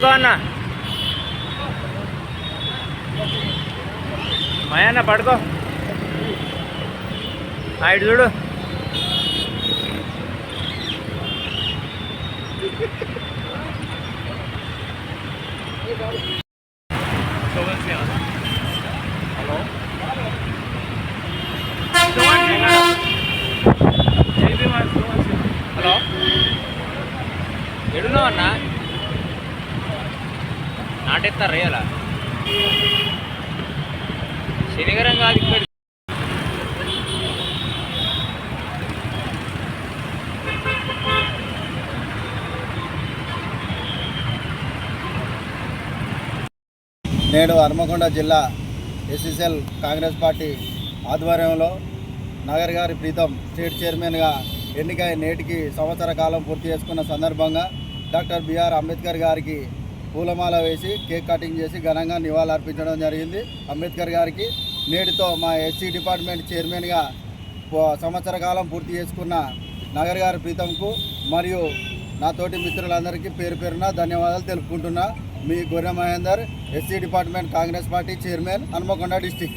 పడుకో అన్న మాయన్న పడుకో. ఆ, చూడు. హలో. ఎడున్నావు అన్న? నాటెత్తారు రేయాల. శనిగరం కాదు ఇక్కడ. నేడు హనుమకొండ జిల్లా ఎస్ఎస్ఎల్ కాంగ్రెస్ పార్టీ ఆధ్వర్యంలో నగర్ గారి ప్రీతం స్టేట్ చైర్మన్గా ఎన్నికై నేటికి సంవత్సర కాలం పూర్తి చేసుకున్న సందర్భంగా డాక్టర్ బిఆర్ అంబేద్కర్ గారికి పూలమాల వేసి కేక్ కటింగ్ చేసి ఘనంగా నివాళులర్పించడం జరిగింది. అంబేద్కర్ గారికి నేటితో మా ఎస్సీ డిపార్ట్మెంట్ చైర్మన్గా సంవత్సర కాలం పూర్తి చేసుకున్న నగర్ గారి ప్రీతంకు మరియు నా తోటి మిత్రులందరికీ పేరు పేరున ధన్యవాదాలు తెలుపుకుంటున్నా. మీ Gorre Mahender SC department Congress party chairman Hanamkonda district.